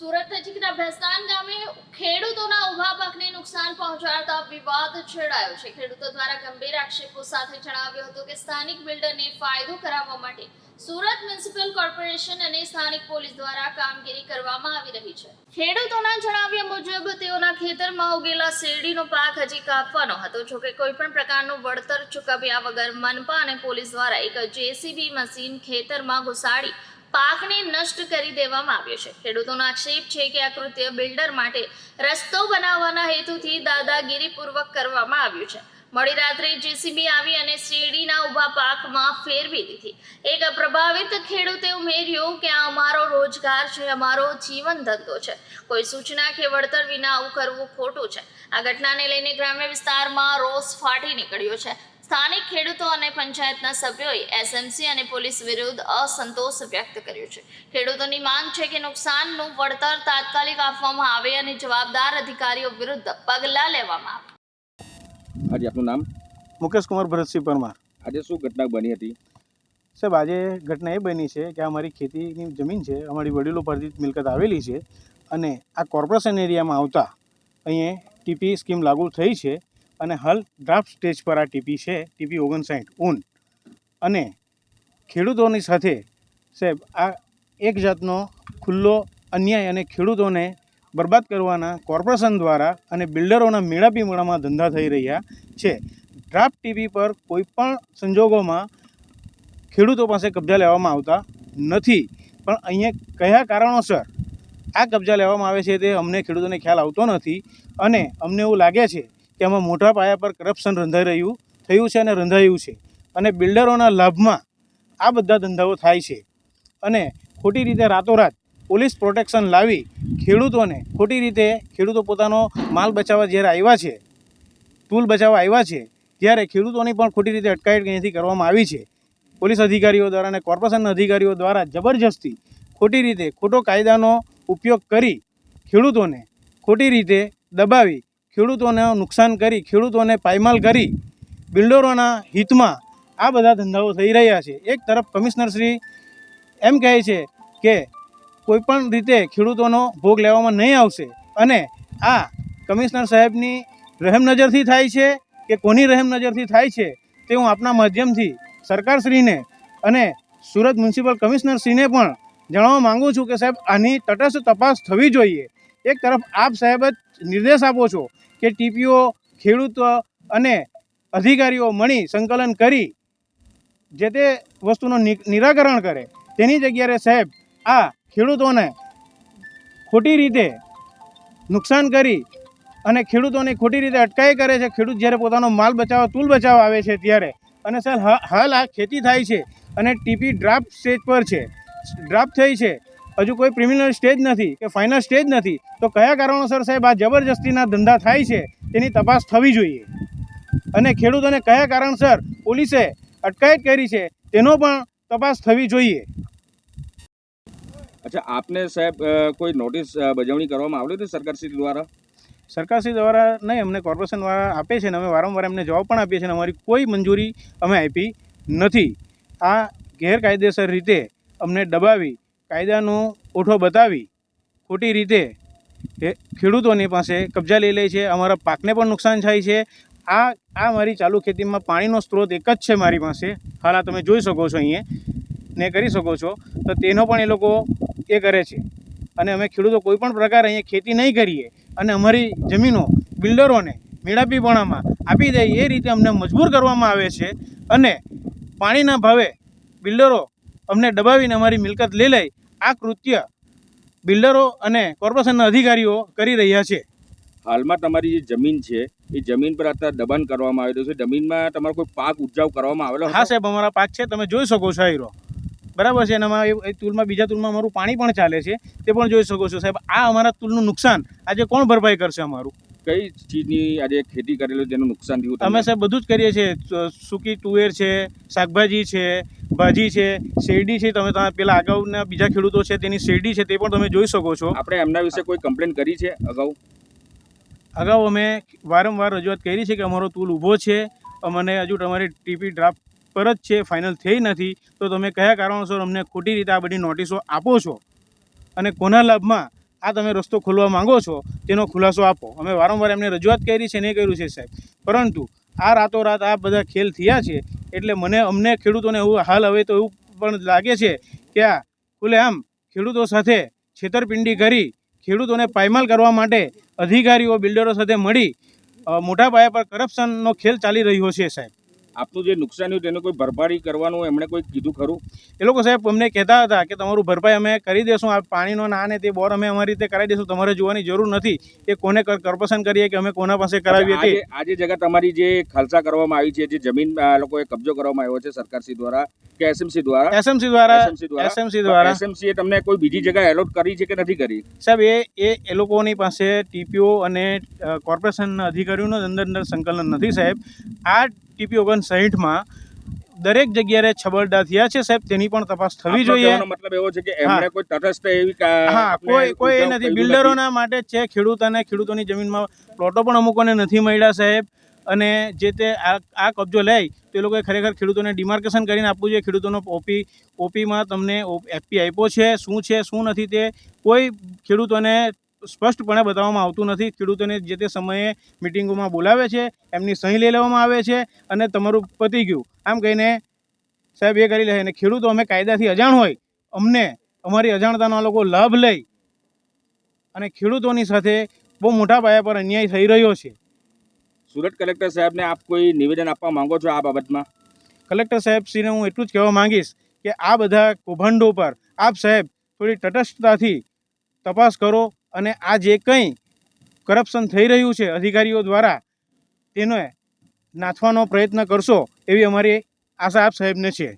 સુરત નજીકના ભેસ્તાન ગામે ખેડૂતોના ઊભા પાકને નુકસાન પહોંચાડતા વિવાદ છેડાયો છે. ખેડૂતો દ્વારા ગંભીર આક્ષેપો સાથે જણાવ્યું હતું કે સ્થાનિક બિલ્ડરને ફાયદો કરાવવા માટે સુરત મ્યુનિસિપલ કોર્પોરેશન અને સ્થાનિક પોલીસ દ્વારા કામગીરી કરવામાં આવી રહી છે. ખેડૂતોના જણાવ્યા મુજબ, તેઓના ખેતરમાં ઉગેલા શેરડીનો પાક હજી કાપવાનો હતો. જોકે કોઈ પણ પ્રકારનું વળતર ચૂકવ્યા વગર મનપા અને પોલીસ દ્વારા એક જેસીબી મશીન ખેતરમાં ઘુસાડી પાકને નષ્ટ કરી દેવામાં આવ્યો છે. ખેડૂતોનો આક્ષેપ છે કે આ કૃત્ય બિલ્ડર માટે રસ્તો બનાવવાના હેતુથી દાદાગીરીપૂર્વક કરવામાં આવ્યું છે. મોડી રાત્રે જેસીબી આવી અને શેરડીના ઊભા પાકમાં ફેરવી દીધી. એક પ્રભાવિત ખેડૂતે ઉમેર્યું કે આ અમારો રોજગાર છે, અમારો જીવન ધંધો છે. કોઈ સૂચના કે વળતર વિના આવું કરવું ખોટું છે. આ ઘટનાને લઈને ગ્રામ્ય વિસ્તારમાં રોષ ફાટી નીકળ્યો છે. સ્થાનિક ખેડૂતો અને પંચાયતના સભ્યોએ એસએમસી અને પોલીસ વિરુદ્ધ અસંતોષ વ્યક્ત કર્યો છે. ખેડૂતોની માંગ છે કે નુકસાનનું વળતર તાત્કાલિક આપવામાં આવે અને જવાબદાર અધિકારીઓ વિરુદ્ધ પગલાં લેવામાં આવે. આજે આપનું નામ? મુકેશ કુમાર ભરતસિંહ પરમાર. આજે શું ઘટના બની હતી? સાહેબ આજે ઘટના એ બની છે કે અમારી ખેતીની જમીન છે અમારી વડીલો પરથી મિલકત આવેલી છે અને આ કોર્પોરેશન એરિયામાં આવતા અહીંયા ટીપી સ્કીમ લાગુ થઈ છે અને હાલ ડ્રાફ્ટ સ્ટેજ પર આ ટીપી છે ટીપી ઓગણસાઠ ઊન અને ખેડૂતોની સાથે સાહેબ આ એક જાતનો ખુલ્લો અન્યાય અને ખેડૂતોને બરબાદ કરવાના કોર્પોરેશન દ્વારા અને બિલ્ડરોના મેળાપી મેળામાં ધંધા થઈ રહ્યા છે. ડ્રાફ્ટ ટીવી પર કોઈપણ સંજોગોમાં ખેડૂતો પાસે કબજા લેવામાં આવતા નથી. પણ અહીંયા કયા કારણોસર આ કબજા લેવામાં આવે છે તે અમને ખેડૂતોને ખ્યાલ આવતો નથી અને અમને એવું લાગે છે કે આમાં મોટા પાયા પર કરપ્શન રંધાઈ રહ્યું, થયું છે અને રંધાયું છે. અને બિલ્ડરોના લાભમાં આ બધા ધંધાઓ થાય છે. અને ખોટી રીતે રાતોરાત પોલીસ પ્રોટેક્શન લાવી ખેડૂતોને ખોટી રીતે ખેડૂતો પોતાનો માલ બચાવવા જ્યારે આવ્યા છે ટૂલ બચાવવા આવ્યા છે, ત્યારે ખેડૂતોની પણ ખોટી રીતે અટકાયત અહીંથી કરવામાં આવી છે. પોલીસ અધિકારીઓ દ્વારા અને કોર્પોરેશનના અધિકારીઓ દ્વારા જબરજસ્તી ખોટી રીતે ખોટો કાયદાનો ઉપયોગ કરી ખેડૂતોને ખોટી રીતે દબાવી, ખેડૂતોને નુકસાન કરી, ખેડૂતોને પાયમાલ કરી બિલ્ડરોના હિતમાં આ બધા ધંધાઓ થઈ રહ્યા છે. એક તરફ કમિશનર શ્રી એમ કહે છે કે કોઈપણ રીતે ખેડૂતોનો ભોગ લેવામાં નહીં આવશે. અને આ કમિશનર સાહેબની રહેમ નજરથી થાય છે કે કોની રહેમ નજરથી થાય છે તે હું આપના માધ્યમથી સરકારશ્રીને અને સુરત મ્યુનિસિપલ કમિશનરશ્રીને પણ જણાવવા માંગુ છું કે સાહેબ, આની તટસ્થ તપાસ થવી જોઈએ. એક તરફ આપ સાહેબ જ નિર્દેશ આપો છો કે ટીપીઓ, ખેડૂત અને અધિકારીઓ મળી સંકલન કરી જે તે વસ્તુનું નિરાકરણ કરે. તેની જગ્યાએ સાહેબ આ ખેડૂતોને ખોટી રીતે નુકસાન કરી અને ખેડૂતોને ખોટી રીતે અટકાઈ કરે છે. ખેડૂત જ્યારે પોતાનો માલ બચાવવા તૂલ બચાવવા આવે છે ત્યારે. અને સર હાલ આ ખેતી થાય છે અને ટીપી ડ્રાફ્ટ સ્ટેજ પર છે. ડ્રાફ્ટ થઈ છે. હજુ કોઈ પ્રિમિનલ સ્ટેજ નથી કે ફાઇનલ સ્ટેજ નથી. તો કયા કારણોસર સાહેબ આ જબરજસ્તીના ધંધા થાય છે તેની તપાસ થવી જોઈએ? અને ખેડૂતોને કયા કારણસર પોલીસે અટકાયત કરી છે તેનો પણ તપાસ થવી જોઈએ? અચ્છા, આપને સાહેબ કોઈ નોટિસ બજવણી કરવામાં આવેલી હતી સરકારશ્રી દ્વારા? સરકારશ્રી દ્વારા નહીં, અમને કોર્પોરેશન દ્વારા આપે છે ને, અમે વારંવાર એમને જવાબ પણ આપીએ છીએ અને અમારી કોઈ મંજૂરી અમે આપી નથી. આ ગેરકાયદેસર રીતે અમને દબાવી, કાયદાનો ઓઠો બતાવી, ખોટી રીતે એ ખેડૂતોની પાસે કબજા લઈ લે છે, અમારા પાકને પણ નુકસાન થાય છે. આ આ મારી ચાલુ ખેતીમાં પાણીનો સ્ત્રોત એક જ છે મારી પાસે. હાલ આ તમે જોઈ શકો છો અહીંયા, ને કરી શકો છો. તો તેનો પણ એ લોકો એ કરે છે. અને અમે ખેડૂતો કોઈ પણ પ્રકાર અહીંયા ખેતી નહીં કરીએ અને અમારી જમીનો બિલ્ડરોને મેળાપીપણામાં આપી દે એ રીતે અમને મજબૂર કરવામાં આવે છે અને પાણીના ભાવે બિલ્ડરો અમને દબાવીને અમારી મિલકત લઈ લઈ આ કૃત્ય બિલ્ડરો અને કોર્પોરેશનના અધિકારીઓ કરી રહ્યા છે. હાલમાં તમારી જે જમીન છે એ જમીન પર અત્યારે દબાણ કરવામાં આવેલું છે. જમીનમાં તમારો કોઈ પાક ઉપજાવ કરવામાં આવેલો હા સાહેબ અમારા પાક છે તમે જોઈ શકો છો આયરો બરાબર છે અને એ- તુલમાં બીજા તુલમાં અમારું પાણી પણ ચાલે છે. તે પણ જોઈ શકો છો. સાહેબ આ અમારા તુલનું નુકસાન. આજે કોણ ભરપાઈ કરશે અમારું? કઈ ચીજની આજે ખેતી કરેલું જેનું નુકસાન થયું અમે સાહેબ બધું જ કરીએ છીએ. સૂકી તુવેર છે શાકભાજી છે ભાજી છે શેરડી છે. તમે તમે પેલા અગાઉના બીજા ખેડૂતો છે તેની શેરડી છે તે પણ તમે જોઈ શકો છો. આપણે એમના વિશે કોઈ કમ્પ્લેન કરી છે અગાઉ? અગાઉ અમે વારંવાર રજૂઆત કરી છે કે અમારો તુલ ઊભો છે. અમને હજુ તમારી ટીપી ડ્રાફ્ટ પર જ છે ફાઇનલ થઈ નથી, તો તમે કયા કારણોસર અમને ખોટી રીતે આ બધી નોટિસો આપો છો? અને કોના લાભમાં આ તમે રસ્તો ખોલવા માંગો છો, તેનો ખુલાસો આપો. અમે વારંવાર એમને રજૂઆત કરી છે ને કર્યું છે, સાહેબ. પરંતુ આ રાતોરાત આ બધા ખેલ થયા છે, એટલે મને, અમને ખેડૂતોને એવું હાલ હવે તો એવું પણ લાગે છે કે આ ખુલ્લેઆમ ખેડૂતો સાથે છેતરપિંડી કરી, ખેડૂતોને પાયમાલ કરવા માટે અધિકારીઓ, બિલ્ડરો સાથે મળી મોટા પાયા પર કરપ્શનનો ખેલ ચાલી રહ્યો છે, સાહેબ. આપનું જે નુકસાન થયું તેનું કોઈ ભરપાઈ કરવાનું એમણે કોઈ કીધું ખરું? એ લોકો સાહેબ અમને કહેતા હતા કે તમારું ભરપાઈ અમે કરી દેશું આ પાણીનો ના ને તે બોર અમે અમારી રીતે કરાવી દઈશું તમારે જોવાની જરૂર નથી. કે કોને કરપશન કરીએ કે અમે કોના પાસે કરાવીએ છીએ આજે જગ્યા તમારી જે ખાલસા કરવામાં આવી છે જે જમીન આ લોકોએ કબજો કરવામાં આવ્યો છે સરકારશ્રી દ્વારા કે એસએમસી દ્વારા? એસએમસી દ્વારા એસએમસી દ્વારા. એસએમસી એ તમને કોઈ બીજી જગ્યાએ એલોટ કરી છે કે નથી કરી? સાહેબ એ એ એ લોકોની પાસે ટીપીઓ અને કોર્પોરેશનના અધિકારીઓનો અંદર અંદર સંકલન નથી સાહેબ. આ ટીપી ઓગણસાઠમાં દરેક જગ્યાએ છબરડા થયા છે સાહેબ તેની પણ તપાસ થવી જોઈએ. મતલબ એવો છે કે એમણે કોઈ તટસ્થ એવી હા કોઈ કોઈ એ નથી બિલ્ડરોના માટે જ છે ખેડૂત અને ખેડૂતોની જમીનમાં પ્લોટો પણ અમુકોને નથી મળ્યા સાહેબ. અને જે તે આ આ કબજો લઈ તે લોકોએ ખરેખર ખેડૂતોને ડિમાર્કેશન કરીને આપવું જોઈએ. ખેડૂતોનો ઓપી ઓપીમાં તમને એફપી આપ્યો છે શું છે શું નથી તે કોઈ ખેડૂતોને સ્પષ્ટપણે બતાવવામાં આવતું નથી. ખેડૂતોને જે તે સમયે મિટિંગોમાં બોલાવે છે એમની સહી લઈ લેવામાં આવે છે અને તમારું પતી ગયું. આમ કહીને સાહેબ એ કરી લે અને ખેડૂતો અમે કાયદાથી અજાણ હોય અમને અમારી અજાણતાનો લોકો લાભ લઈ અને ખેડૂતોની સાથે બહુ મોટા પાયા પર અન્યાય થઈ રહ્યો છે. સુરત કલેક્ટર સાહેબને આપ કોઈ નિવેદન આપવા માંગો છો આ બાબતમાં? કલેક્ટર સાહેબશ્રીને હું એટલું જ કહેવા માંગીશ કે આ બધા કૌભાંડો પર આપ સાહેબ થોડી તટસ્થતાથી તપાસ કરો અને આ જે કંઈ કરપ્શન થઈ રહ્યું છે અધિકારીઓ દ્વારા, તેને નાથવાનો પ્રયત્ન કરશો એવી અમારી આશા આપ સાહેબને છે.